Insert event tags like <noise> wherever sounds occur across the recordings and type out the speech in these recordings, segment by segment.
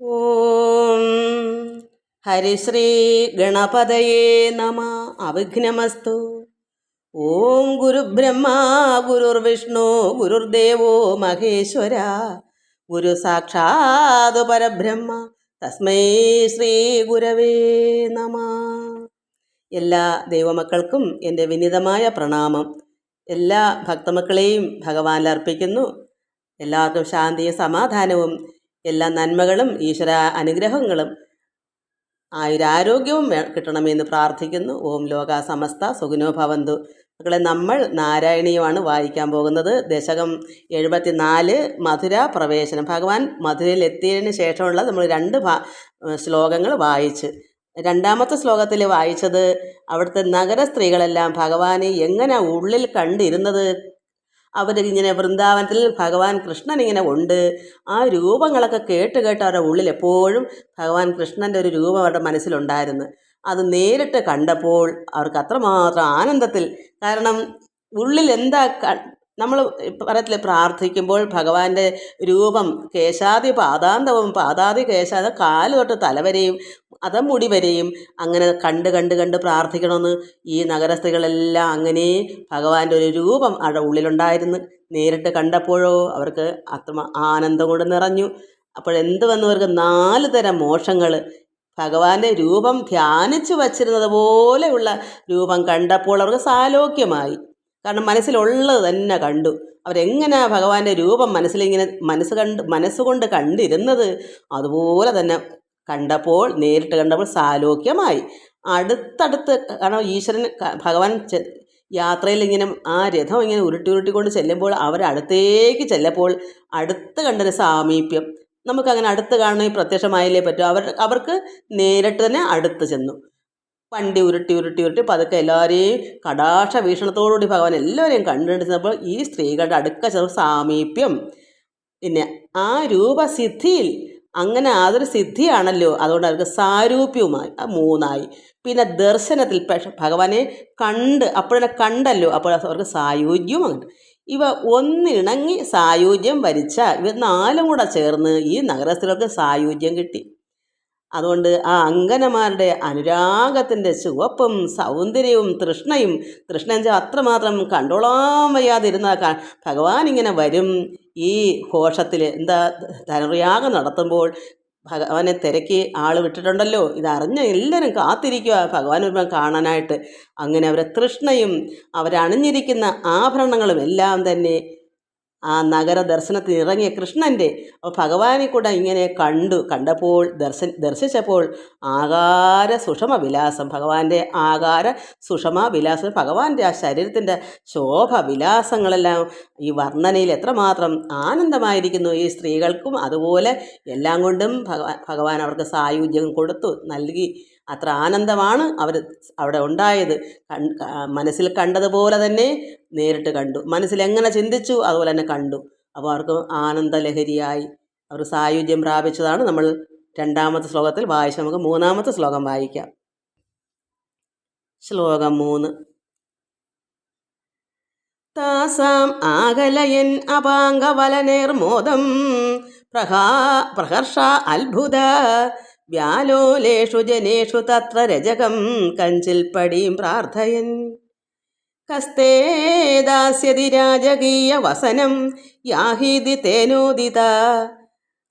ഓം. ഹരിശ്രീ ഗണപതയേ നമ. അവിഘ്നമസ്തു. ഓം ഗുരുബ്രഹ്മ ഗുരുർവിഷ്ണു ഗുരുർദേവോ മഹേശ്വര. ഗുരു സാക്ഷാത് പരബ്രഹ്മ. തസ്മൈ ശ്രീ ഗുരവേ നമ. എല്ലാ ദൈവമക്കൾക്കും എന്റെ വിനിതമായ പ്രണാമം. എല്ലാ ഭക്തമക്കളെയും ഭഗവാനിൽ അർപ്പിക്കുന്നു. എല്ലാവർക്കും ശാന്തിയും സമാധാനവും. എല്ലാ നന്മകളും ഈശ്വര അനുഗ്രഹങ്ങളും ആയുരാരോഗ്യവും കിട്ടണമെന്ന് പ്രാർത്ഥിക്കുന്നു. ഓം ലോക സമസ്ത സുഖിനോ ഭവന്തു. മക്കളെ നമ്മൾ നാരായണീയമാണ് വായിക്കാൻ പോകുന്നത്. ദശകം എഴുപത്തിനാല് മധുര പ്രവേശനം. ഭഗവാൻ മധുരയിൽ എത്തിയതിന് ശേഷമുള്ള നമ്മൾ രണ്ട് ശ്ലോകങ്ങൾ വായിച്ച്. രണ്ടാമത്തെ ശ്ലോകത്തിൽ വായിച്ചത് അവിടുത്തെ നഗര സ്ത്രീകളെല്ലാം ഭഗവാനെ എങ്ങനെ ഉള്ളിൽ കണ്ടിരുന്നത്? അവരിങ്ങനെ വൃന്ദാവനത്തിൽ ഭഗവാൻ കൃഷ്ണൻ ഇങ്ങനെ ഉണ്ട്. ആ രൂപങ്ങളൊക്കെ കേട്ട് കേട്ട് അവരുടെ ഉള്ളിൽ എപ്പോഴും ഭഗവാൻ കൃഷ്ണന്റെ ഒരു രൂപം അവരുടെ മനസ്സിലുണ്ടായിരുന്നു. അത് നേരിട്ട് കണ്ടപ്പോൾ അവർക്ക് അത്രമാത്രം ആനന്ദത്തിൽ കാരണം ഉള്ളിൽ എന്താ നമ്മൾ പറയത്തില്ലേ പ്രാർത്ഥിക്കുമ്പോൾ ഭഗവാന്റെ രൂപം കേശാദി പാദാന്തവും പാദാദി കേശാദ കാൽ തൊട്ട് തലവരെയും അത് മുടി വരെയും അങ്ങനെ കണ്ട് കണ്ട് കണ്ട് പ്രാർത്ഥിക്കണമെന്ന് ഈ നഗരസ്ത്രീകളെല്ലാം അങ്ങനെ ഭഗവാന്റെ ഒരു രൂപം അവിടെ ഉള്ളിലുണ്ടായിരുന്നു. നേരിട്ട് കണ്ടപ്പോഴോ അവർക്ക് അത്ര ആനന്ദം കൊണ്ട് നിറഞ്ഞു. അപ്പോഴെന്ത് വന്നവർക്ക് നാല് തരം മോഷങ്ങൾ ഭഗവാന്റെ രൂപം ധ്യാനിച്ചു വച്ചിരുന്നത് പോലെയുള്ള രൂപം കണ്ടപ്പോൾ അവർക്ക് സാലോക്യമായി. കാരണം മനസ്സിലുള്ളത് തന്നെ കണ്ടു. അവരെങ്ങനെ ഭഗവാന്റെ രൂപം മനസ്സിലിങ്ങനെ മനസ്സ് കണ്ട് മനസ്സുകൊണ്ട് കണ്ടിരുന്നത്? അതുപോലെ തന്നെ കണ്ടപ്പോൾ നേരിട്ട് കണ്ടപ്പോൾ സാലോക്യമായി. അടുത്തടുത്ത് കാരണം ഈശ്വരൻ ഭഗവാൻ യാത്രയിൽ ഇങ്ങനെ ആ രഥം ഇങ്ങനെ ഉരുട്ടി ഉരുട്ടിക്കൊണ്ട് ചെല്ലുമ്പോൾ അവരടുത്തേക്ക് ചെല്ലപ്പോൾ അടുത്ത് കണ്ടൊരു സാമീപ്യം. നമുക്കങ്ങനെ അടുത്ത് കാണണമെങ്കിൽ പ്രത്യക്ഷമായാലേ പറ്റൂ. അവർ അവർക്ക് നേരിട്ട് തന്നെ അടുത്ത് ചെന്നു. വണ്ടി ഉരുട്ടി ഉരുട്ടി ഉരുട്ടി പതുക്കെ എല്ലാവരെയും കടാക്ഷ വീക്ഷണത്തോടുകൂടി ഭഗവാൻ എല്ലാവരെയും കണ്ടുപിടിച്ചപ്പോൾ ഈ സ്ത്രീകളുടെ അടുക്ക ചെറു സാമീപ്യം. പിന്നെ ആ രൂപസിദ്ധിയിൽ അങ്ങനെ അതൊരു സിദ്ധിയാണല്ലോ. അതുകൊണ്ട് അവർക്ക് സാരൂപ്യവുമായി മൂന്നായി. പിന്നെ ദർശനത്തിൽ ഭഗവാനെ കണ്ട് അപ്പോഴെ കണ്ടല്ലോ അപ്പോൾ അവർക്ക് സായുജ്യവും അങ്ങനെ ഇവ ഒന്നിണങ്ങി സായുജ്യം വരിച്ച ഇവ നാലും കൂടെ ചേർന്ന് ഈ നഗരസ്ഥലൊക്കെ സായുജ്യം കിട്ടി. അതുകൊണ്ട് ആ അങ്കനമാരുടെ അനുരാഗത്തിന്റെ ചുവപ്പും സൗന്ദര്യവും തൃഷ്ണയും തൃഷ്ണ അത്രമാത്രം കണ്ടോളാൻ വയ്യാതിരുന്ന ഭഗവാൻ ഇങ്ങനെ വരും ഈ ഘോഷത്തിൽ എന്താ ധനുർയാഗം നടത്തുമ്പോൾ ഭഗവാനെ തിരക്കി ആൾ വിട്ടിട്ടുണ്ടല്ലോ. ഇതറിഞ്ഞ എല്ലാവരും കാത്തിരിക്കുക. ഭഗവാൻ വരുമ്പോൾ കാണാനായിട്ട്. അങ്ങനെ അവരെ തൃഷ്ണയും അവരണിഞ്ഞിരിക്കുന്ന ആഭരണങ്ങളും എല്ലാം തന്നെ ആ നഗര ദർശനത്തിന് ഇറങ്ങിയ കൃഷ്ണന്റെ ഭഗവാനെ കൂടെ ഇങ്ങനെ കണ്ടു. കണ്ടപ്പോൾ ദർശൻ ദർശിച്ചപ്പോൾ ആകാര സുഷമ വിലാസം ഭഗവാന്റെ ആകാര സുഷമ വിലാസം ഭഗവാന്റെ ആ ശരീരത്തിന്റെ ശോഭ വിലാസങ്ങളെല്ലാം ഈ വർണനയിൽ എത്രമാത്രം ആനന്ദമായിരിക്കുന്നു. ഈ സ്ത്രീകൾക്കും അതുപോലെ എല്ലാം കൊണ്ടും ഭഗവാൻ അവർക്ക് സായുജ്യം കൊടുത്തു നൽകി. അത്ര ആനന്ദമാണ് അവർ അവിടെ ഉണ്ടായത്. മനസ്സിൽ കണ്ടതുപോലെ തന്നെ നേരിട്ട് കണ്ടു. മനസ്സിൽ എങ്ങനെ ചിന്തിച്ചു അതുപോലെ തന്നെ കണ്ടു. അപ്പോൾ അവർക്ക് ആനന്ദലഹരിയായി അവർ സായുജ്യം പ്രാപിച്ചതാണ് നമ്മൾ രണ്ടാമത്തെ ശ്ലോകത്തിൽ വായിച്ച് നമുക്ക് മൂന്നാമത്തെ ശ്ലോകം വായിക്കാം. ശ്ലോകം മൂന്ന്. താസാം ആകലയൻ അപാംഗവലനേർമോദം പ്രഹാ പ്രഹർഷ അത്ഭുത വ്യാലോലേഷു ജനേഷു തത്ര രജകം കഞ്ചിൽപ്പടിയും പ്രാർത്ഥയൻ. കസ്തേ ദാസ്യതി രാജകീയ വസനം യാഹീതി തേനോദിത.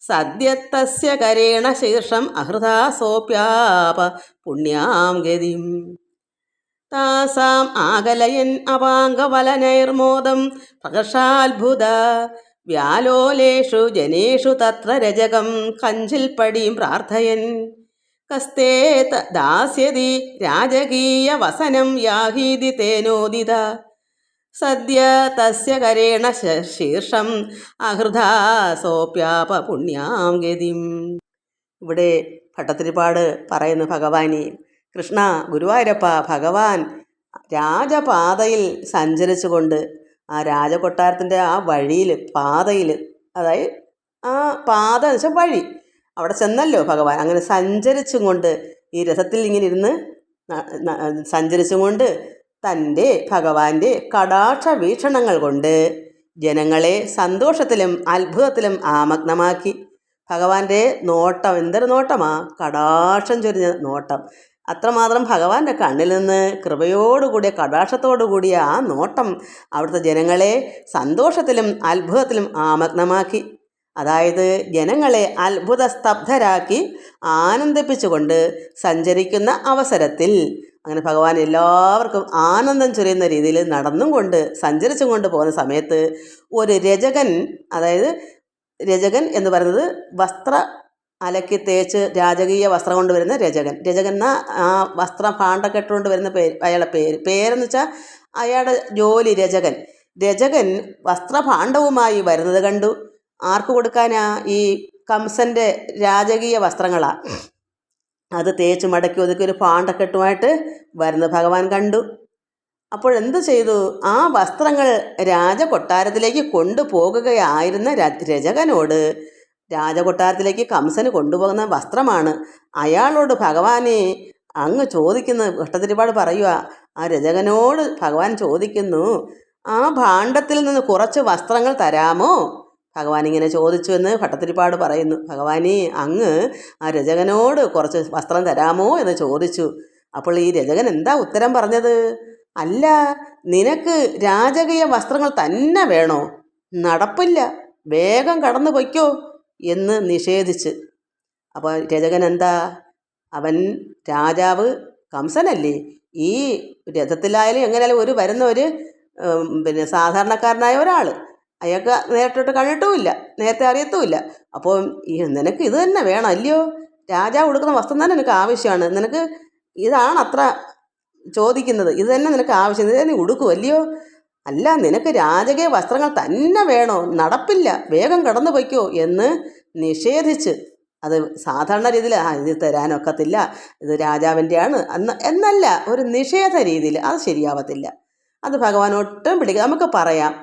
സദ്യത്തസ്യ കരേണ ശീർഷം അഹൃതാ സോപ്യാപ പുണ്യാം ഗതിം. താസാം ആകലയൻ അപാംഗവലനൈർമോദം പ്രകർഷാത്ഭുത. വ്യാലോലേഷു ജനേഷു തത്ര രജകം കഞ്ചിൽപ്പടിയും പ്രാർത്ഥയൻ. കസ്തേ ദാസ്യതി രാജകീയ വസനം യാഹീതി തേനോദിത. സദ്യ തസ്യ കരേണ ശീർഷം അഹൃദാ സോപ്യാപ പുണ്യാം ഗതിം. ഇവിടെ ഭട്ടത്തിരിപ്പാട് പറയുന്നു ഭഗവാനി കൃഷ്ണ ഗുരുവായൂരപ്പ ഭഗവാൻ രാജപാതയിൽ സഞ്ചരിച്ചുകൊണ്ട് ആ രാജകൊട്ടാരത്തിന്റെ ആ വഴിയിൽ പാതയിൽ അതായത് ആ പാത എന്ന് വെച്ചാൽ വഴി. അവിടെ ചെന്നല്ലോ ഭഗവാൻ. അങ്ങനെ സഞ്ചരിച്ചും കൊണ്ട് ഈ രഥത്തിൽ ഇങ്ങനെ ഇരുന്ന് സഞ്ചരിച്ചും കൊണ്ട് തന്റെ ഭഗവാന്റെ കടാക്ഷ വീക്ഷണങ്ങൾ കൊണ്ട് ജനങ്ങളെ സന്തോഷത്തിലും അത്ഭുതത്തിലും ആമഗ്നമാക്കി. ഭഗവാന്റെ നോട്ടം എന്തൊരു നോട്ടമാ? കടാക്ഷം ചൊരിഞ്ഞ നോട്ടം. അത്രമാത്രം ഭഗവാന്റെ കണ്ണിൽ നിന്ന് കൃപയോടുകൂടിയ കടാക്ഷത്തോടു കൂടിയ ആ നോട്ടം അവിടുത്തെ ജനങ്ങളെ സന്തോഷത്തിലും അത്ഭുതത്തിലും ആമഗ്നമാക്കി. അതായത് ജനങ്ങളെ അത്ഭുത സ്തബ്ധരാക്കി ആനന്ദിപ്പിച്ചുകൊണ്ട് സഞ്ചരിക്കുന്ന അവസരത്തിൽ അങ്ങനെ ഭഗവാൻ എല്ലാവർക്കും ആനന്ദം ചൊരിയുന്ന രീതിയിൽ നടന്നും കൊണ്ട് സഞ്ചരിച്ചും കൊണ്ട് പോകുന്ന സമയത്ത് ഒരു രചകൻ അതായത് രചകൻ എന്ന് പറയുന്നത് വസ്ത്ര അലക്കി തേച്ച് രാജകീയ വസ്ത്രം കൊണ്ടുവരുന്ന രജകൻ. രജകൻ എന്ന ആ വസ്ത്രം ഭാണ്ഡക്കെട്ടുകൊണ്ട് വരുന്ന പേര് അയാളുടെ പേര്. പേരെന്ന് വെച്ചാൽ അയാളുടെ ജോലി രജകൻ. രജകൻ വസ്ത്രഭാണ്ഡവുമായി വരുന്നത് കണ്ടു. ആർക്ക് കൊടുക്കാനാ? ഈ കംസന്റെ രാജകീയ വസ്ത്രങ്ങളാണ് അത് തേച്ച് മടക്കി ഒതുക്കി ഒരു പാണ്ടക്കെട്ടുമായിട്ട് വരുന്നത് ഭഗവാൻ കണ്ടു. അപ്പോഴെന്ത് ചെയ്തു? ആ വസ്ത്രങ്ങൾ രാജകൊട്ടാരത്തിലേക്ക് കൊണ്ടുപോകുകയായിരുന്ന രചകനോട് രാജകൊട്ടാരത്തിലേക്ക് കംസന് കൊണ്ടുപോകുന്ന വസ്ത്രമാണ്. അയാളോട് ഭഗവാനെ അങ്ങ് ചോദിക്കുന്ന ഇഷ്ടത്തിരിപാട് പറയുക ആ രചകനോട് ഭഗവാൻ ചോദിക്കുന്നു ആ ഭാണ്ഡത്തിൽ നിന്ന് കുറച്ച് വസ്ത്രങ്ങൾ തരാമോ? ഭഗവാൻ ഇങ്ങനെ ചോദിച്ചു എന്ന് ഭട്ടത്തിരിപ്പാട് പറയുന്നു. ഭഗവാനെ അങ്ങ് ആ രചകനോട് കുറച്ച് വസ്ത്രം തരാമോ? എന്ന് ചോദിച്ചു. അപ്പോൾ ഈ രചകൻ എന്താ ഉത്തരം പറഞ്ഞത്? അല്ല നിനക്ക് രാജകീയ വസ്ത്രങ്ങൾ തന്നെ വേണോ? നടപ്പില്ല. വേഗം കടന്നു പൊയ്ക്കോ എന്ന് നിഷേധിച്ച്. അപ്പോൾ രചകൻ എന്താ അവൻ രാജാവ് കംസനല്ലേ? ഈ രഥത്തിലായാലും എങ്ങനെയാലും ഒരു വരുന്ന ഒരു പിന്നെ സാധാരണക്കാരനായ ഒരാൾ അയാൾക്ക് നേരിട്ടിട്ട് കണ്ടിട്ടുമില്ല നേരത്തെ അറിയത്തുമില്ല. അപ്പോൾ ഈ നിനക്ക് ഇത് തന്നെ വേണം അല്ലയോ? രാജാവ് കൊടുക്കുന്ന വസ്ത്രം തന്നെ നിനക്ക് ആവശ്യമാണ്. നിനക്ക് ഇതാണ് അത്ര ചോദിക്കുന്നത്. ഇത് തന്നെ നിനക്ക് ആവശ്യം. ഇത് തന്നെ ഉടുക്കും അല്ലയോ? അല്ല നിനക്ക് രാജകീയ വസ്ത്രങ്ങൾ തന്നെ വേണോ? നടപ്പില്ല. വേഗം കടന്നു പൊയ്ക്കോ എന്ന് നിഷേധിച്ച്. അത് സാധാരണ രീതിയിൽ ആ ഇത് തരാനൊക്കത്തില്ല. ഇത് രാജാവിന്റെയാണ്. എന്ന് എന്നല്ല ഒരു നിഷേധ രീതിയിൽ. അത് ശരിയാവത്തില്ല. അത് ഭഗവാൻ ഒട്ടും പിടിക്കുക നമുക്ക് പറയാം.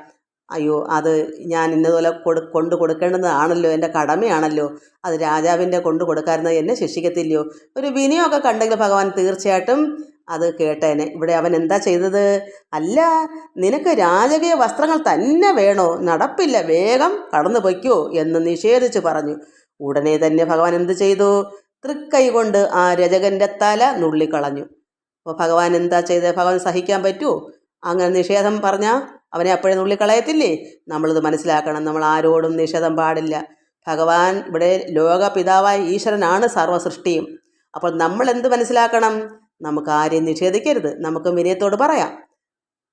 അയ്യോ അത് ഞാൻ ഇന്നതുപോലെ കൊടു കൊണ്ട് കൊടുക്കേണ്ടതാണല്ലോ എന്റെ കടമയാണല്ലോ. അത് രാജാവിന്റെ കൊണ്ട് കൊടുക്കാറുന്നത് എന്നെ ശിക്ഷിക്കത്തില്ലയോ? ഒരു വിനയമൊക്കെ കണ്ടെങ്കിൽ ഭഗവാൻ തീർച്ചയായിട്ടും അത് കേട്ടേനെ. ഇവിടെ അവൻ എന്താ ചെയ്തത്? അല്ല നിനക്ക് രാജകീയ വസ്ത്രങ്ങൾ തന്നെ വേണോ? നടപ്പില്ല വേഗം കടന്നു പൊയ്ക്കോ എന്ന് നിഷേധിച്ച് പറഞ്ഞു. ഉടനെ തന്നെ ഭഗവാൻ എന്ത് ചെയ്തു? തൃക്കൈ കൊണ്ട് ആ രജകന്റെ തല നുള്ളിക്കളഞ്ഞു. അപ്പോൾ ഭഗവാൻ എന്താ ചെയ്തത് ഭഗവാൻ സഹിക്കാൻ പറ്റുമോ അങ്ങനെ നിഷേധം പറഞ്ഞാൽ അവനെ അപ്പോഴേ നുള്ളിക്കളയത്തില്ലേ? നമ്മളിത് മനസ്സിലാക്കണം. നമ്മൾ ആരോടും നിഷേധം പാടില്ല. ഭഗവാൻ ഇവിടെ ലോകപിതാവായ ഈശ്വരനാണ് സർവസൃഷ്ടിയും. അപ്പോൾ നമ്മൾ എന്ത് മനസ്സിലാക്കണം? നമുക്ക് ആരെയും നിഷേധിക്കരുത്. നമുക്ക് വിനയത്തോട് പറയാം.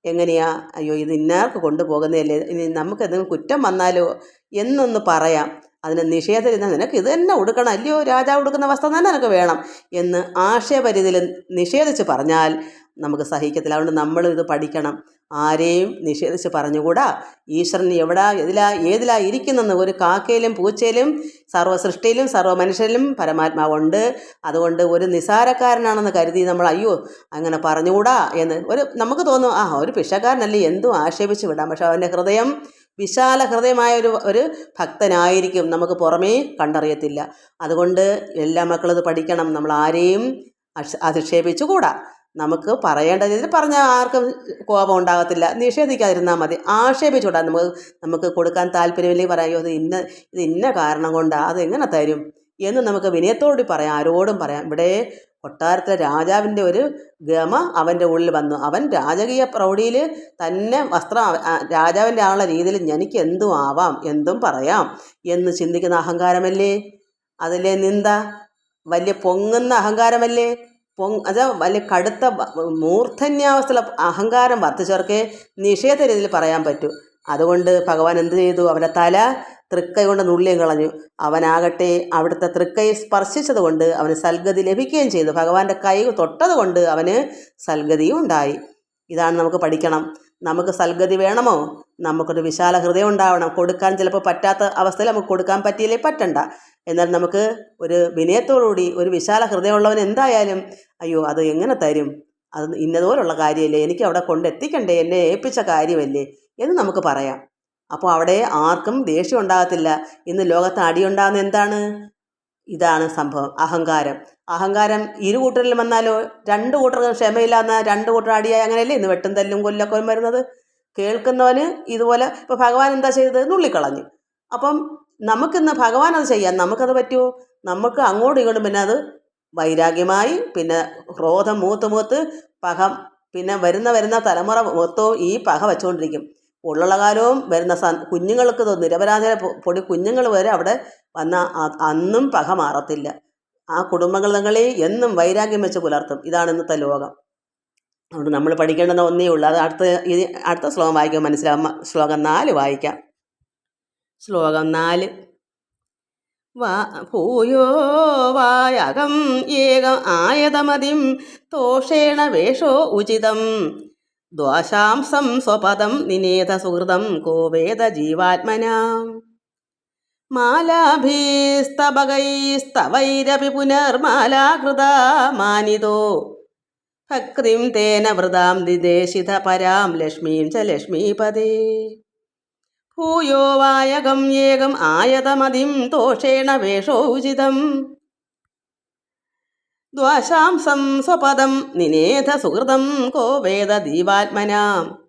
എങ്ങനെയാ? അയ്യോ ഇത് ഇന്നാർക്ക് കൊണ്ടുപോകുന്നതല്ലേ? ഇനി നമുക്ക് എന്തെങ്കിലും കുറ്റം വന്നാലോ എന്നൊന്ന് പറയാം. അതിന് നിഷേധം നിനക്ക് ഇത് തന്നെ ഉടുക്കണം. അല്ലയോ രാജാവ് ഉടുക്കുന്ന വസ്ത്രം തന്നെ നിനക്ക് വേണം എന്ന് ആശയപരിധിയിൽ നിഷേധിച്ച് പറഞ്ഞാൽ നമുക്ക് സഹിക്കത്തില്ല. അതുകൊണ്ട് നമ്മൾ ഇത് പഠിക്കണം. ആരെയും നിഷേധിച്ച് പറഞ്ഞുകൂടാ? ഈശ്വരൻ എവിടാ എതിലാ ഏതിലാ ഇരിക്കുന്നെന്ന് ഒരു കാക്കയിലും പൂച്ചയിലും സർവ സൃഷ്ടിയിലും സർവ മനുഷ്യരിലും പരമാത്മാവുണ്ട്. അതുകൊണ്ട് ഒരു നിസാരക്കാരനാണെന്ന് കരുതി നമ്മൾ അയ്യോ അങ്ങനെ പറഞ്ഞുകൂടാ? എന്ന് ഒരു നമുക്ക് തോന്നും ആ ഒരു പിശക്കാരനല്ലേ എന്തും ആക്ഷേപിച്ച് വിടാം. പക്ഷെ അവന്റെ ഹൃദയം വിശാല ഹൃദയമായ ഒരു ഒരു ഭക്തനായിരിക്കും. നമുക്ക് പുറമേ കണ്ടറിയത്തില്ല. അതുകൊണ്ട് എല്ലാ മക്കളും ഇത് പഠിക്കണം. നമ്മൾ ആരെയും അധിക്ഷേപിച്ചുകൂടാ. നമുക്ക് പറയേണ്ട രീതിയിൽ പറഞ്ഞാൽ ആർക്കും കോപം ഉണ്ടാകത്തില്ല. നിഷേധിക്കാതിരുന്നാൽ മതി. ആക്ഷേപിച്ചുകൂടാ നമുക്ക് നമുക്ക് കൊടുക്കാൻ താല്പര്യമില്ലെങ്കിൽ പറയാം "അയ്യോ, ഇത് ഇന്ന ഇത് ഇന്ന കാരണം കൊണ്ടാണ് അതെങ്ങനെ തരും? എന്ന് നമുക്ക് വിനയത്തോടുകൂടി പറയാം ആരോടും പറയാം. ഇവിടെ കൊട്ടാരത്തിലെ രാജാവിന്റെ ഒരു ഗമ അവന്റെ ഉള്ളിൽ വന്നു. അവൻ രാജകീയ പ്രൗഢിയിൽ തന്നെ വസ്ത്രം രാജാവിന്റെ ആളുടെ രീതിയിൽ എനിക്ക് എന്തും ആവാം എന്തും പറയാം എന്ന് ചിന്തിക്കുന്ന അഹങ്കാരമല്ലേ? അതിലെ നിന്ദ? വലിയ പൊങ്ങുന്ന അഹങ്കാരമല്ലേ? പൊങ് അത് വലിയ കടുത്ത മൂർധന്യാവസ്ഥയുള്ള അഹങ്കാരം വർദ്ധിച്ചവർക്ക് നിഷേധ രീതിയിൽ പറയാൻ പറ്റൂ. അതുകൊണ്ട് ഭഗവാൻ എന്ത് ചെയ്തു? അവന്റെ തല തൃക്കൈ കൊണ്ട് നുള്ളിയും കളഞ്ഞു. അവനാകട്ടെ അവിടുത്തെ തൃക്കൈ സ്പർശിച്ചത് കൊണ്ട് അവന് സൽഗതി ലഭിക്കുകയും ചെയ്തു. ഭഗവാന്റെ കൈ തൊട്ടത് കൊണ്ട് അവന് സൽഗതിയും ഉണ്ടായി. ഇതാണ് നമുക്ക് പഠിക്കണം. നമുക്ക് സൽഗതി വേണമോ? നമുക്കൊരു വിശാല ഹൃദയം ഉണ്ടാവണം. കൊടുക്കാൻ ചിലപ്പോൾ പറ്റാത്ത അവസ്ഥയിൽ നമുക്ക് കൊടുക്കാൻ പറ്റിയില്ലേ? പറ്റണ്ട. എന്നാൽ നമുക്ക് ഒരു വിനയത്തോടുകൂടി ഒരു വിശാല ഹൃദയമുള്ളവൻ എന്തായാലും അയ്യോ അത് എങ്ങനെ തരും? അത് ഇന്നതുപോലുള്ള കാര്യമല്ലേ? എനിക്ക് അവിടെ കൊണ്ടെത്തിക്കണ്ടേ എന്നെ ഏൽപ്പിച്ച കാര്യമല്ലേ? എന്ന് നമുക്ക് പറയാം. അപ്പോൾ അവിടെ ആർക്കും ദേഷ്യം ഉണ്ടാകത്തില്ല. ഇന്ന് ലോകത്ത് അടിയുണ്ടാകുന്ന എന്താണ്? ഇതാണ് സംഭവം. അഹങ്കാരം. അഹങ്കാരം ഇരു കൂട്ടരിലും വന്നാലോ? രണ്ട് കൂട്ടർക്കും ക്ഷമയില്ലാന്ന രണ്ട് കൂട്ടർ അടിയായി അങ്ങനെയല്ലേ ഇന്ന് വെട്ടും തല്ലും കൊല്ലൊക്കെ വരുന്നത്? കേൾക്കുന്നവന് ഇതുപോലെ ഇപ്പോൾ ഭഗവാൻ എന്താ ചെയ്തത്? നുള്ളിക്കളഞ്ഞു. അപ്പം നമുക്കിന്ന് ഭഗവാൻ അത് ചെയ്യാം നമുക്കത് പറ്റുമോ? നമുക്ക് അങ്ങോട്ടും ഇങ്ങോട്ടും പിന്നെ അത് വൈരാഗ്യമായി. പിന്നെ ക്രോധം മൂത്ത് മൂത്ത് പക പിന്നെ വരുന്ന വരുന്ന തലമുറ മൊത്തവും ഈ പക വെച്ചുകൊണ്ടിരിക്കും. ഉള്ള കാലവും വരുന്ന സ കുഞ്ഞുങ്ങൾക്ക് നിരപരാധ പൊടി കുഞ്ഞുങ്ങൾ വരെ അവിടെ വന്ന അന്നും പക മാറത്തില്ല. ആ കുടുംബങ്ങൾ തങ്ങളെ എന്നും വൈരാഗ്യം വെച്ച് പുലർത്തും. ഇതാണ് ഇന്നത്തെ ലോകം. അതുകൊണ്ട് നമ്മൾ പഠിക്കേണ്ടുന്ന ഒന്നേ ഉള്ളൂ. അത് അടുത്ത ഇനി അടുത്ത ശ്ലോകം വായിക്കാൻ മനസ്സിലാവും മ- ശ്ലോകം നാല് വായിക്കാം. ശ്ലോകം നാല്. വാ ഭൂയോ വായകം ഏകം ആയതമതിം തോഷേണ വേഷോ ഉചിതം. ദ്വാശാംസം സ്വപദം നിനേത സുഹൃതം കോവേദ ജീവാത്മന. മാലാഭീസ്തവകൈസ്തവൈരപി പുനർമാലാകൃത മാനിതോ. ഭക്തിം തേന വൃതാം ദിദേശിത പരാം ലക്ഷ്മീം ച ലക്ഷ്മീപദേ ഭൂയോ വായകം ഏകം ആയതമതിം തോഷേണ വേഷോചിതം. ദ്വാശാംസം സ്വപദം നിനേധ സുഹൃതം കോ വേദ ദീപാത്മനാം.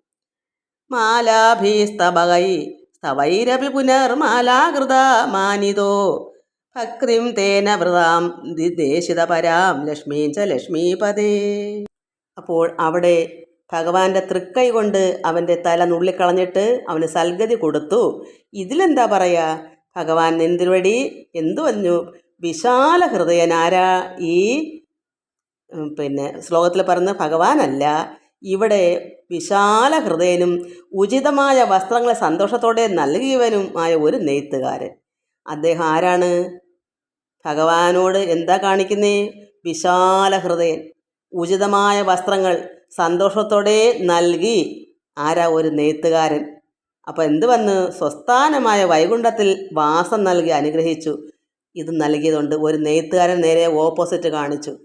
മാലാഭീസ്തവൈ സ്തവൈരപി പുനർമാലാകൃത മാനിതോ. ഭക്തിം തേന വൃതാം ദിദേശിത പരാം ലക്ഷ്മീം ച ലക്ഷ്മീപദേ അപ്പോൾ അവിടെ ഭഗവാന്റെ തൃക്കൈ കൊണ്ട് അവന്റെ തല നുള്ളിക്കളഞ്ഞിട്ട് അവന് സൽഗതി കൊടുത്തു. ഇതിലെന്താ പറയുക ഭഗവാൻ നിന്തിരുവടി എന്തു പറഞ്ഞു വിശാല ഹൃദയനാരാ ഈ പിന്നെ ശ്ലോകത്തിൽ പറഞ്ഞ ഭഗവാനല്ല. ഇവിടെ വിശാല ഹൃദയനും ഉചിതമായ വസ്ത്രങ്ങളെ സന്തോഷത്തോടെ നൽകിയവനുമായ ഒരു നെയ്ത്തുകാരൻ. അദ്ദേഹം ആരാണ്? ഭഗവാനോട് എന്താ കാണിക്കുന്നേ? വിശാല ഹൃദയൻ. ഉചിതമായ വസ്ത്രങ്ങൾ സന്തോഷത്തോടെ നൽകി. ആരാ ഒരു നെയ്ത്തുകാരൻ? അപ്പോൾ എന്ത് വന്ന്? സ്വസ്ഥാനമായ വൈകുണ്ഠത്തിൽ വാസം നൽകി അനുഗ്രഹിച്ചു. ഇത് നൽകിയതുകൊണ്ട് ഒരു നെയ്ത്തുകാരൻ നേരെ ഓപ്പോസിറ്റ് കാണിച്ചു.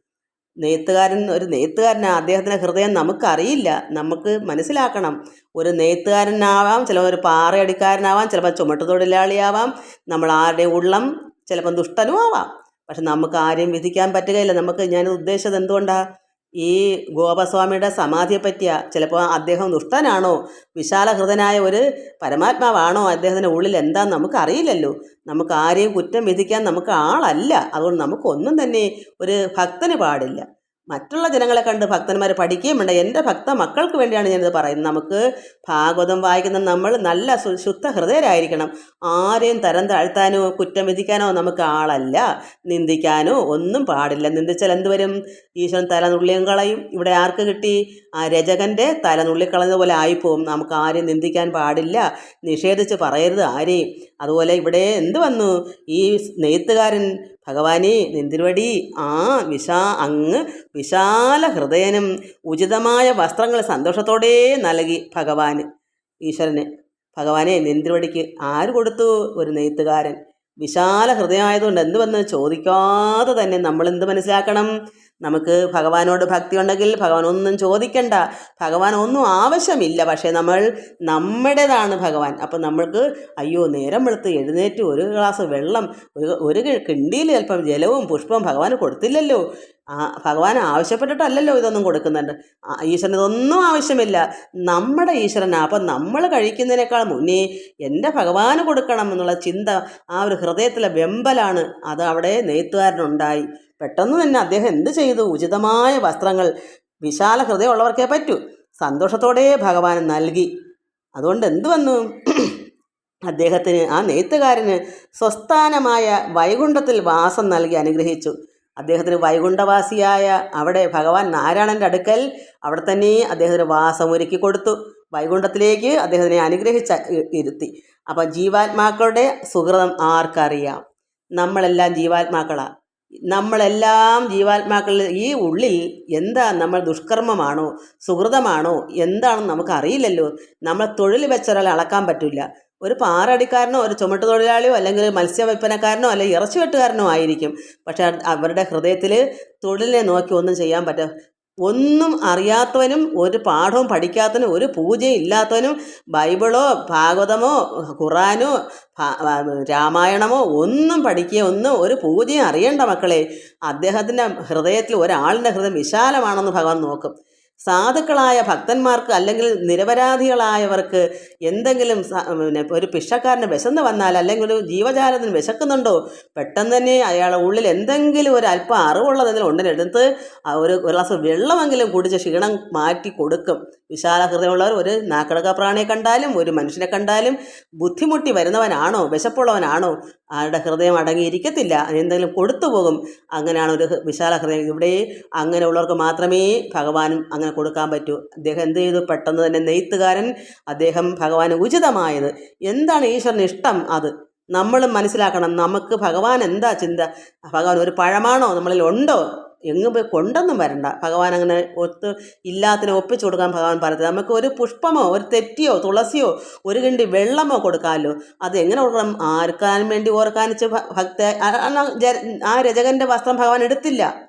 നെയ്ത്തുകാരൻ ഒരു നെയ്ത്തുകാരനാണ് അദ്ദേഹത്തിന്റെ ഹൃദയം നമുക്കറിയില്ല. നമുക്ക് മനസ്സിലാക്കണം. ഒരു നെയ്ത്തുകാരനാവാം ചിലപ്പോൾ ഒരു പാറയടിക്കാരനാവാം ചിലപ്പോൾ ചുമട്ടുതൊഴിലാളിയാവാം നമ്മൾ ആരുടെ ഉള്ളം? ചിലപ്പം ദുഷ്ടനും ആവാം പക്ഷെ നമുക്ക് ആരെയും വിധിക്കാൻ പറ്റുകയില്ല. നമുക്ക് ഞാൻ ഉദ്ദേശിച്ചത് എന്തുകൊണ്ടാണ് ഈ ഗോപസ്വാമിയുടെ സമാധിയെ പറ്റിയ ചിലപ്പോൾ അദ്ദേഹം ദുഷ്ടനാണോ? വിശാലഹൃദനായ ഒരു പരമാത്മാവാണോ? അദ്ദേഹത്തിന്റെ ഉള്ളിൽ എന്താന്ന് നമുക്ക് അറിയില്ലല്ലോ നമുക്ക് ആരെയും കുറ്റം വിധിക്കാൻ നമുക്ക് ആളല്ല. അതുകൊണ്ട് നമുക്കൊന്നും തന്നെ ഒരു ഭക്തന് പാടില്ല. മറ്റുള്ള ജനങ്ങളെ കണ്ട് ഭക്തന്മാർ പഠിക്കുകയും എന്റെ ഭക്ത മക്കൾക്ക് വേണ്ടിയാണ് ഞാനിത് പറയുന്നത്. നമുക്ക് ഭാഗവതം വായിക്കുന്ന നമ്മൾ നല്ല ശുദ്ധ ഹൃദയരായിരിക്കണം. ആരെയും തരം താഴ്ത്താനോ കുറ്റം വിധിക്കാനോ നമുക്ക് ആളല്ല. നിന്ദിക്കാനോ ഒന്നും പാടില്ല. നിന്ദിച്ചാൽ എന്തുവരും ഈശ്വരൻ തല നുള്ളിയും കളയും. ഇവിടെ ആർക്ക് കിട്ടി? ആ രചകന്റെ തല നുള്ളിക്കളഞ്ഞ പോലെ ആയിപ്പോവും. നമുക്ക് ആരെയും നിന്ദിക്കാൻ പാടില്ല. നിഷേധിച്ച് പറയരുത് ആരെയും. അതുപോലെ ഇവിടെ എന്ത് വന്നു? ഈ നെയ്ത്തുകാരൻ ഭഗവാനെ നിന്തിരുവടി. ആ വിശാ അങ്ങ് വിശാല ഹൃദയനും ഉചിതമായ വസ്ത്രങ്ങൾ സന്തോഷത്തോടെ നൽകി ഭഗവാന് ഈശ്വരന്. ഭഗവാനെ നിന്തിരുവടിക്ക് ആര് കൊടുത്തു ഒരു നെയ്ത്തുകാരൻ? വിശാല ഹൃദയമായതുകൊണ്ട് എന്ത് വന്ന് ചോദിക്കാതെ തന്നെ നമ്മൾ എന്ത് മനസ്സിലാക്കണം? നമുക്ക് ഭഗവാനോട് ഭക്തി ഉണ്ടെങ്കിൽ ഭഗവാൻ ഒന്നും ചോദിക്കണ്ട. ഭഗവാൻ ഒന്നും ആവശ്യമില്ല. പക്ഷേ നമ്മൾ നമ്മുടേതാണ് ഭഗവാൻ. അപ്പം നമ്മൾക്ക് അയ്യോ നേരം വെളുത്ത് എഴുന്നേറ്റ് ഒരു ഗ്ലാസ് വെള്ളം ഒരു ഒരു കിണ്ടിയിൽ ചിലപ്പം ജലവും പുഷ്പവും ഭഗവാന് കൊടുത്തില്ലല്ലോ. ആ ഭഗവാൻ ആവശ്യപ്പെട്ടിട്ടല്ലല്ലോ ഇതൊന്നും കൊടുക്കുന്നുണ്ട്. ഈശ്വരൻ ഇതൊന്നും ആവശ്യമില്ല. നമ്മുടെ ഈശ്വരനാണ് അപ്പം നമ്മൾ കഴിക്കുന്നതിനേക്കാൾ മുന്നേ എന്റെ ഭഗവാന് കൊടുക്കണം എന്നുള്ള ചിന്ത ആ ഒരു ഹൃദയത്തിലെ വെമ്പലാണ്. അത് അവിടെ നെയ്ത്തുകാരനുണ്ടായി. പെട്ടെന്ന് തന്നെ അദ്ദേഹം എന്ത് ചെയ്തു? ഉചിതമായ വസ്ത്രങ്ങൾ വിശാല ഹൃദയമുള്ളവർക്കേ പറ്റൂ. സന്തോഷത്തോടെ ഭഗവാൻ നൽകി. അതുകൊണ്ട് എന്ത് വന്നു? അദ്ദേഹത്തിന് ആ നെയ്ത്തുകാരന് സ്വസ്ഥാനമായ വൈകുണ്ഠത്തിൽ വാസം നൽകി അനുഗ്രഹിച്ചു. അദ്ദേഹത്തിന് വൈകുണ്ഠവാസിയായ അവിടെ ഭഗവാൻ നാരായണന്റെ അടുക്കൽ അവിടെ തന്നെ അദ്ദേഹത്തിന് വാസം ഒരുക്കി കൊടുത്തു. വൈകുണ്ഠത്തിലേക്ക് അദ്ദേഹത്തിനെ അനുഗ്രഹിച്ച ഇരുത്തി. അപ്പം ജീവാത്മാക്കളുടെ സുഹൃതം ആർക്കറിയാം? നമ്മളെല്ലാം ജീവാത്മാക്കളാണ് നമ്മളെല്ലാം ജീവാത്മാക്കളിൽ ഈ ഉള്ളിൽ എന്താ നമ്മൾ ദുഷ്കർമ്മമാണോ സുഹൃതമാണോ എന്താണെന്ന് നമുക്കറിയില്ലല്ലോ. നമ്മൾ തൊഴിൽ വെച്ചൊരാളെ അളക്കാൻ പറ്റില്ല. ഒരു പാറടിക്കാരനോ ഒരു ചുമട്ട് തൊഴിലാളിയോ അല്ലെങ്കിൽ മത്സ്യ വിൽപ്പനക്കാരനോ അല്ലെങ്കിൽ ഇറച്ചി വെട്ടുകാരനോ ആയിരിക്കും. പക്ഷേ അവരുടെ ഹൃദയത്തിൽ തൊഴിലിനെ നോക്കി ഒന്നും ചെയ്യാൻ പറ്റുക ഒന്നും അറിയാത്തവനും ഒരു പാഠവും പഠിക്കാത്തവനും ഒരു പൂജയും ഇല്ലാത്തവനും ബൈബിളോ ഭാഗവതമോ ഖുറാനോ രാമായണമോ ഒന്നും പഠിക്കുക ഒന്നും ഒരു പൂജയും അറിയേണ്ട മക്കളെ. അദ്ദേഹത്തിന്റെ ഹൃദയത്തിൽ ഒരാളിന്റെ ഹൃദയം വിശാലമാണെന്ന് ഭഗവാൻ നോക്കും. സാധുക്കളായ ഭക്തന്മാർക്ക് അല്ലെങ്കിൽ നിരപരാധികളായവർക്ക് എന്തെങ്കിലും പിന്നെ ഒരു പിഷക്കാരന് വിശന്ന് വന്നാൽ അല്ലെങ്കിൽ ഒരു ജീവജാലത്തിന് വിശക്കുന്നുണ്ടോ പെട്ടെന്ന് തന്നെ അയാളുടെ ഉള്ളിൽ എന്തെങ്കിലും ഒരു അല്പം അറിവുള്ളതെങ്കിലും ഉണ്ടെടുത്ത് ഒരു ഗ്ലാസ് വെള്ളമെങ്കിലും കുടിച്ച് ക്ഷീണം മാറ്റി കൊടുക്കും. വിശാല ഹൃദയമുള്ളവർ ഒരു നാക്കടക പ്രാണിയെ കണ്ടാലും ഒരു മനുഷ്യനെ കണ്ടാലും ബുദ്ധിമുട്ടി വരുന്നവനാണോ വിശപ്പുള്ളവനാണോ ആരുടെ ഹൃദയം അടങ്ങിയിരിക്കത്തില്ല എന്തെങ്കിലും കൊടുത്തു പോകും. അങ്ങനെയാണ് ഒരു വിശാല ഹൃദയം. ഇവിടെ അങ്ങനെയുള്ളവർക്ക് മാത്രമേ ഭഗവാനും അങ്ങനെ കൊടുക്കാൻ പറ്റൂ. അദ്ദേഹം എന്ത് ചെയ്തു? പെട്ടെന്ന് തന്നെ നെയ്ത്തുകാരൻ അദ്ദേഹം ഭഗവാന് ഉചിതമായത്. എന്താണ് ഈശ്വരന് ഇഷ്ടം അത്? നമ്മൾ മനസ്സിലാക്കണം നമുക്ക് ഭഗവാൻ എന്താ ചിന്ത? ഭഗവാൻ ഒരു പഴമാണോ നമ്മളിൽ ഉണ്ടോ? എങ്ങും പോയി കൊണ്ടൊന്നും വരണ്ട. ഭഗവാൻ അങ്ങനെ ഒത്ത് ഇല്ലാത്തിനെ ഒപ്പിച്ചു കൊടുക്കാൻ ഭഗവാൻ പറയത്തില്ല. നമുക്ക് ഒരു പുഷ്പമോ ഒരു തെറ്റിയോ തുളസിയോ ഒരു കിണ്ടി വെള്ളമോ കൊടുക്കാമല്ലോ. അത് എങ്ങനെ കൊടുക്കണം? ആർക്കാനും വേണ്ടി ഓർക്കാനിച്ച് ഭക്ത ആ- രചകന്റെ വസ്ത്രം ഭഗവാൻ എടുത്തില്ല.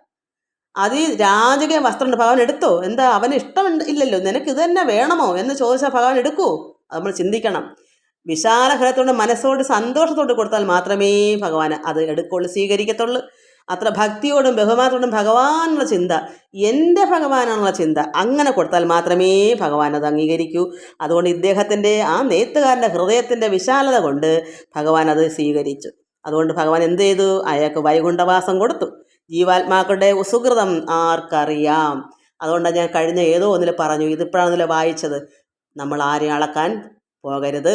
അത് ഈ രാജകീയ വസ്ത്രം ഭഗവാൻ എടുത്തോ? എന്താ അവന് ഇഷ്ടം ഇല്ലല്ലോ. നിനക്ക് ഇത് തന്നെ വേണമോ? എന്ന് ചോദിച്ചാൽ ഭഗവാൻ എടുക്കൂ. നമ്മൾ ചിന്തിക്കണം. വിശാല ഹൃദയത്തോട് മനസ്സോട് സന്തോഷത്തോട് കൊടുത്താൽ മാത്രമേ ഭഗവാൻ അത് എടുക്കുള്ളൂ സ്വീകരിക്കത്തുള്ളൂ. അത്ര ഭക്തിയോടും ബഹുമാനത്തോടും ഭഗവാനുള്ള ചിന്ത എന്റെ ഭഗവാനുള്ള ചിന്ത അങ്ങനെ കൊടുത്താൽ മാത്രമേ ഭഗവാൻ അത് അംഗീകരിക്കൂ. അതുകൊണ്ട് ഇദ്ദേഹത്തിന്റെ ആ നെയ്ത്തുകാരന്റെ ഹൃദയത്തിന്റെ വിശാലത കൊണ്ട് ഭഗവാൻ അത് സ്വീകരിച്ചു. അതുകൊണ്ട് ഭഗവാൻ എന്ത് ചെയ്തു? അയാൾക്ക് വൈകുണ്ഠവാസം കൊടുത്തു. ജീവാത്മാക്കളുടെ സുഹൃതം ആർക്കറിയാം? അതുകൊണ്ടാണ് ഞാൻ കഴിഞ്ഞ ഏതോ ഒന്നിൽ പറഞ്ഞു ഇതിപ്പോഴാണെന്നില്ല വായിച്ചത്. നമ്മൾ ആരെയും അളക്കാൻ പോകരുത്.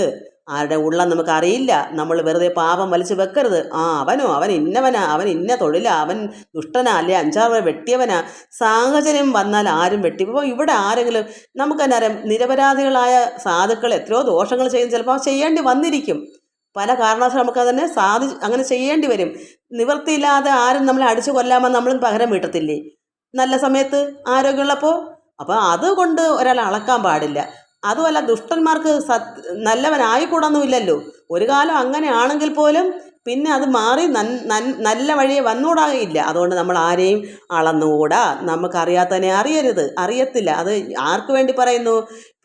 ആരുടെ ഉള്ളം നമുക്ക് അറിയില്ല നമ്മൾ വെറുതെ പാപം വലിച്ചു വെക്കരുത്. ആ അവനോ അവൻ ഇന്നവനാ അവൻ ഇന്ന തൊഴിലാ അവൻ ദുഷ്ടനാ അല്ലെ അഞ്ചാറ് വെട്ടിയവനാ. സാഹചര്യം വന്നാൽ ആരും വെട്ടി ഇപ്പോൾ ഇവിടെ ആരെങ്കിലും നമുക്ക് തന്നെ അറിയാം നിരപരാധികളായ സാധുക്കൾ എത്രയോ ദോഷങ്ങൾ ചെയ്യുന്ന ചിലപ്പോൾ ചെയ്യേണ്ടി വന്നിരിക്കും. പല കാരണവശാൽ നമുക്ക് അതിനെ സാധി അങ്ങനെ ചെയ്യേണ്ടി വരും. നിവൃത്തിയില്ലാതെ ആരും നമ്മളെ അടിച്ചു കൊല്ലാമെന്ന് നമ്മളും പകരം വീട്ടത്തില്ലേ? നല്ല സമയത്ത് ആരോഗ്യമുള്ളപ്പോൾ അപ്പോൾ അതുകൊണ്ട് ഒരാൾ അളക്കാൻ പാടില്ല. അതുമല്ല ദുഷ്ടന്മാർക്ക് സത് നല്ലവനായിക്കൂടൊന്നുമില്ലല്ലോ. ഒരു കാലം അങ്ങനെ ആണെങ്കിൽ പോലും പിന്നെ അത് മാറി നല്ല വഴിയെ വന്നുകൂടാകില്ല അതുകൊണ്ട് നമ്മൾ ആരെയും അളന്നുകൂടാ നമുക്കറിയാത്തതിനെ അറിയരുത്. അറിയത്തില്ല. അത് ആർക്ക് വേണ്ടി പറയുന്നു?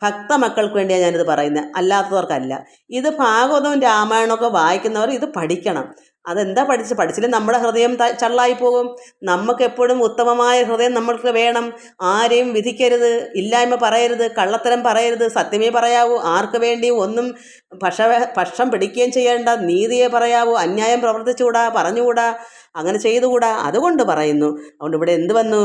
ഭക്ത മക്കൾക്ക് വേണ്ടിയാണ് ഞാനിത് പറയുന്നത്. അല്ലാത്തവർക്കല്ല. ഇത് ഭാഗവതവും രാമായണമൊക്കെ വായിക്കുന്നവർ ഇത് പഠിക്കണം. അതെന്താ പഠിച്ച്? പഠിച്ചില്ല നമ്മുടെ ഹൃദയം ചള്ളായി പോകും നമുക്ക് എപ്പോഴും ഉത്തമമായ ഹൃദയം നമ്മൾക്ക് വേണം. ആരെയും വിധിക്കരുത് ഇല്ലായ്മ പറയരുത് കള്ളത്തരം പറയരുത്. സത്യമേ പറയാവൂ. ആർക്ക് വേണ്ടിയും ഒന്നും പക്ഷ പക്ഷം പിടിക്കുകയും ചെയ്യേണ്ട. നീതിയെ പറയാവൂ. അന്യായം പ്രവർത്തിച്ചുകൂടാ പറഞ്ഞുകൂടാ അങ്ങനെ ചെയ്തുകൂടാ. അതുകൊണ്ട് പറയുന്നു. അതുകൊണ്ട് ഇവിടെ എന്ത് വന്നു?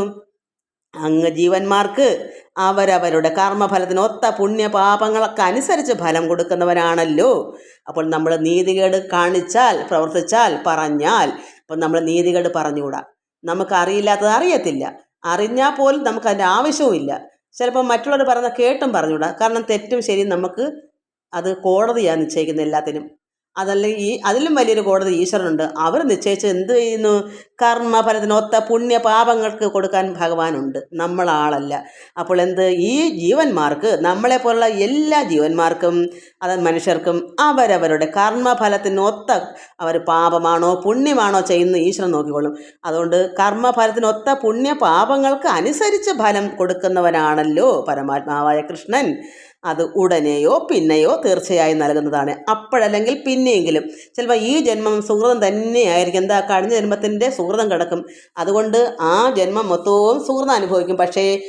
അങ്ങ് ജീവന്മാർക്ക് അവരവരുടെ കർമ്മഫലത്തിന് ഒത്ത പുണ്യപാപങ്ങളൊക്കെ അനുസരിച്ച് ഫലം കൊടുക്കുന്നവരാണല്ലോ. അപ്പോൾ നമ്മൾ നീതികേട് കാണിച്ചാൽ പ്രവർത്തിച്ചാൽ പറഞ്ഞാൽ അപ്പം നമ്മൾ നീതികേട് പറഞ്ഞുകൂടാ? നമുക്ക് അറിയില്ലാത്തത് അറിയത്തില്ല. അറിഞ്ഞാൽ പോലും നമുക്ക് അതിന്റെ ആവശ്യവുമില്ല. ചിലപ്പോൾ മറ്റുള്ളവർ പറഞ്ഞ കേട്ടും പറഞ്ഞുകൂടാ? കാരണം തെറ്റും ശരിയും നമുക്ക് അത് കോടതിയാണ് നിശ്ചയിക്കുന്നത് എല്ലാത്തിനും. അതല്ലെങ്കിൽ ഈ അതിലും വലിയൊരു കോടതി ഈശ്വരനുണ്ട്. അവർ നിശ്ചയിച്ച് എന്ത് ചെയ്യുന്നു? കർമ്മഫലത്തിനൊത്ത പുണ്യ പാപങ്ങൾക്ക് കൊടുക്കാൻ ഭഗവാനുണ്ട്. നമ്മളാളല്ല അപ്പോൾ എന്ത്? ഈ ജീവന്മാർക്ക് നമ്മളെ നമ്മളെപ്പോലുള്ള എല്ലാ ജീവന്മാർക്കും അത് മനുഷ്യർക്കും അവരവരുടെ കർമ്മഫലത്തിനൊത്ത അവർ പാപമാണോ പുണ്യമാണോ ചെയ്യുന്ന ഈശ്വരൻ നോക്കിക്കൊള്ളും. അതുകൊണ്ട് കർമ്മഫലത്തിനൊത്ത പുണ്യ പാപങ്ങൾക്ക് അനുസരിച്ച് ഫലം കൊടുക്കുന്നവനാണല്ലോ പരമാത്മാവായ കൃഷ്ണൻ. അത് ഉടനെയോ പിന്നെയോ തീർച്ചയായും നൽകുന്നതാണ്. അപ്പോഴല്ലെങ്കിൽ പിന്നെയെങ്കിലും ചിലപ്പോൾ ഈ ജന്മം സുഹൃതം തന്നെയായിരിക്കും. എന്താ കഴിഞ്ഞ ജന്മത്തിന്റെ സുഹൃതം കിടക്കും. അതുകൊണ്ട് ആ ജന്മം മൊത്തവും സുഹൃതം അനുഭവിക്കും. പക്ഷേ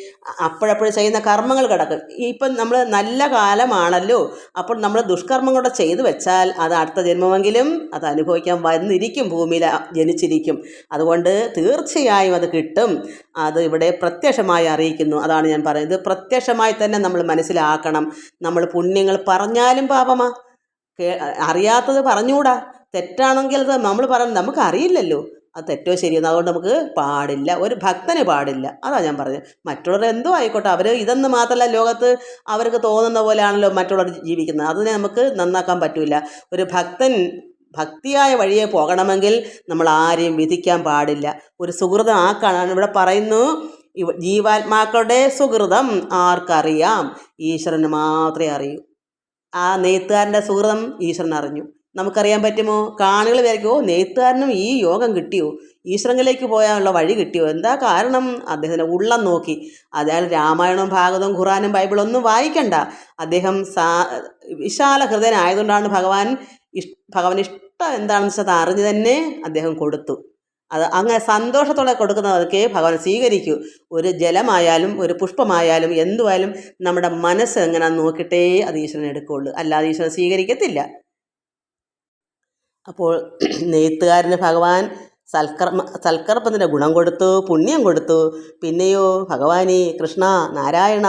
അപ്പോഴപ്പോഴും ചെയ്യുന്ന കർമ്മങ്ങൾ കിടക്കും. ഇപ്പം നമ്മൾ നല്ല കാലമാണല്ലോ. അപ്പോൾ നമ്മൾ ദുഷ്കർമ്മങ്ങളൂടെ ചെയ്തു വെച്ചാൽ അത് അടുത്ത ജന്മമെങ്കിലും അത് അനുഭവിക്കാൻ വന്നിരിക്കും ഭൂമിയിൽ ജനിച്ചിരിക്കും. അതുകൊണ്ട് തീർച്ചയായും അത് കിട്ടും. അത് ഇവിടെ പ്രത്യക്ഷമായി അറിയിക്കുന്നു. അതാണ് ഞാൻ പറയുന്നത്. പ്രത്യക്ഷമായി തന്നെ നമ്മൾ മനസ്സിലാക്കണം. നമ്മൾ പുണ്യങ്ങൾ പറഞ്ഞാലും പാപമാ. അറിയാത്തത് പറഞ്ഞുകൂടാ. തെറ്റാണെങ്കിൽ അത് നമ്മൾ പറയുന്നത് നമുക്ക് അറിയില്ലല്ലോ അത് തെറ്റോ ശരിയെന്നോ അതുകൊണ്ട് നമുക്ക് പാടില്ല. ഒരു ഭക്തനെ പാടില്ല. അതാ ഞാൻ പറഞ്ഞത്. മറ്റുള്ളവർ എന്തോ ആയിക്കോട്ടെ അവർ ഇതെന്ന് മാത്രമല്ല ലോകത്ത് അവർക്ക് തോന്നുന്ന പോലെയാണല്ലോ മറ്റുള്ളവർ ജീവിക്കുന്നത്. അതിനെ നമുക്ക് നന്നാക്കാൻ പറ്റില്ല ഒരു ഭക്തൻ ഭക്തിയായ വഴിയെ പോകണമെങ്കിൽ നമ്മൾ ആരെയും വിധിക്കാൻ പാടില്ല. ഒരു സുഹൃതം ആക്കാണ് ഇവിടെ പറയുന്നു. ഇവ- ജീവാത്മാക്കളുടെ സുഹൃതം ആർക്കറിയാം? ഈശ്വരന് മാത്രമേ അറിയൂ. ആ നെയ്ത്തുകാരന്റെ സുഹൃതം ഈശ്വരൻ അറിഞ്ഞു. നമുക്കറിയാൻ പറ്റുമോ? കാണികൾ വിചാരിക്കും ഓ നെയ്ത്തുകാരനും ഈ യോഗം കിട്ടിയോ? ഈശ്വരങ്ങളിലേക്ക് പോയാനുള്ള വഴി കിട്ടിയോ? എന്താ കാരണം? അദ്ദേഹത്തിന്റെ ഉള്ളം നോക്കി. അതായത് രാമായണവും ഭാഗവതവും ഖുറാനും ബൈബിളും ഒന്നും വായിക്കണ്ട. അദ്ദേഹം സാ വിശാല ഹൃദയനായതുകൊണ്ടാണ് ഭഗവാൻ ഇഷ് ഭഗവാൻ ഇഷ്ടം എന്താണെന്ന് വെച്ചാൽ അത് അറിഞ്ഞ് തന്നെ അദ്ദേഹം കൊടുത്തു. അത് അങ്ങനെ സന്തോഷത്തോടെ കൊടുക്കുന്നതൊക്കെ ഭഗവാൻ സ്വീകരിക്കൂ. ഒരു ജലമായാലും ഒരു പുഷ്പമായാലും എന്തുവായാലും നമ്മുടെ മനസ്സ് എങ്ങനെ നോക്കിയിട്ടേ അത് ഈശ്വരൻ എടുക്കുകയുള്ളൂ. അല്ലാതെ ഈശ്വരൻ സ്വീകരിക്കത്തില്ല. അപ്പോൾ <clears throat> നെയ്ത്തുകാരന് ഭഗവാൻ സൽക്കർമ്മ സൽക്കർമ്മത്തിന്റെ ഗുണം കൊടുത്തു പുണ്യം കൊടുത്തു. പിന്നെയോ ഭഗവാനി കൃഷ്ണ നാരായണ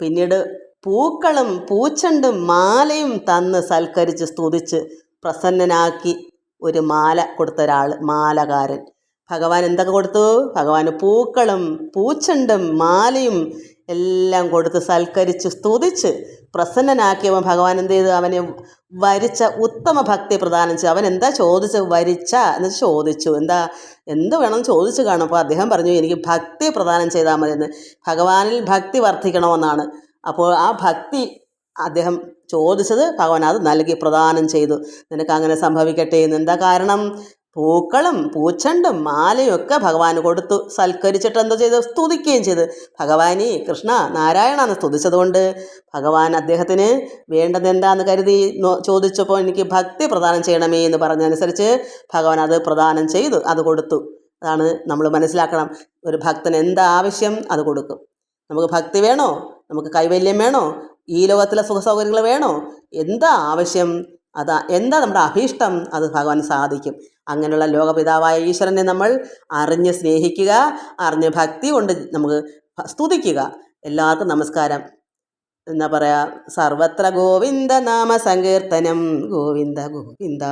പിന്നീട് പൂക്കളും പൂച്ചണ്ടും മാലയും തന്ന് സൽക്കരിച്ച് സ്തുതിച്ച് പ്രസന്നനാക്കി. ഒരു മാല കൊടുത്ത ഒരാൾ മാലകാരൻ. ഭഗവാൻ എന്തൊക്കെ കൊടുത്തു? ഭഗവാന് പൂക്കളും പൂച്ചണ്ടും മാലയും എല്ലാം കൊടുത്ത് സൽക്കരിച്ച് സ്തുതിച്ച് പ്രസന്നനാക്കിയവൻ ഭഗവാൻ എന്ത് ചെയ്തു? അവനെ വരിച്ച ഉത്തമ ഭക്തി പ്രദാനം ചെയ്തു. അവൻ എന്താ ചോദിച്ചത്? വരിച്ച എന്ന് ചോദിച്ചു. എന്താ? എന്ത് വേണം ചോദിച്ചു കാണും. അപ്പോൾ അദ്ദേഹം പറഞ്ഞു എനിക്ക് ഭക്തി പ്രദാനം ചെയ്താൽ മതി എന്ന് ഭഗവാനിൽ ഭക്തി വർദ്ധിക്കണമെന്നാണ്. അപ്പോൾ ആ ഭക്തി അദ്ദേഹം ചോദിച്ചത് ഭഗവാൻ അത് നൽകി പ്രദാനം ചെയ്തു. നിനക്ക് അങ്ങനെ സംഭവിക്കട്ടെ എന്ന് എന്താ കാരണം? പൂക്കളും പൂച്ചണ്ടും മാലയും ഒക്കെ ഭഗവാൻ കൊടുത്തു. സൽക്കരിച്ചിട്ട് എന്തോ ചെയ്തു സ്തുതിക്കുകയും ചെയ്തു. ഭഗവാനി കൃഷ്ണ നാരായണ എന്ന് സ്തുതിച്ചതുകൊണ്ട് ഭഗവാൻ അദ്ദേഹത്തിന് വേണ്ടത് എന്താന്ന് കരുതി ചോദിച്ചപ്പോൾ എനിക്ക് ഭക്തി പ്രദാനം ചെയ്യണമേ എന്ന് പറഞ്ഞതനുസരിച്ച് ഭഗവാൻ അത് പ്രദാനം ചെയ്തു അത് കൊടുത്തു. അതാണ് നമ്മൾ മനസ്സിലാക്കണം. ഒരു ഭക്തന് എന്താ ആവശ്യം അത് കൊടുക്കും. നമുക്ക് ഭക്തി വേണോ? നമുക്ക് കൈവല്യം വേണോ? ഈ ലോകത്തിലെ സുഖ സൗകര്യങ്ങൾ വേണോ? എന്താ ആവശ്യം? അതാ എന്താ നമ്മുടെ അഭീഷ്ടം? അത് ഭഗവാൻ സാധിക്കും. അങ്ങനെയുള്ള ലോകപിതാവായ ഈശ്വരനെ നമ്മൾ അറിഞ്ഞ് സ്നേഹിക്കുക അറിഞ്ഞ് ഭക്തി കൊണ്ട് നമുക്ക് സ്തുതിക്കുക. എല്ലാവർക്കും നമസ്കാരം. എന്താ പറയുക സർവത്ര ഗോവിന്ദ നാമ സങ്കീർത്തനം. ഗോവിന്ദ ഗോവിന്ദ.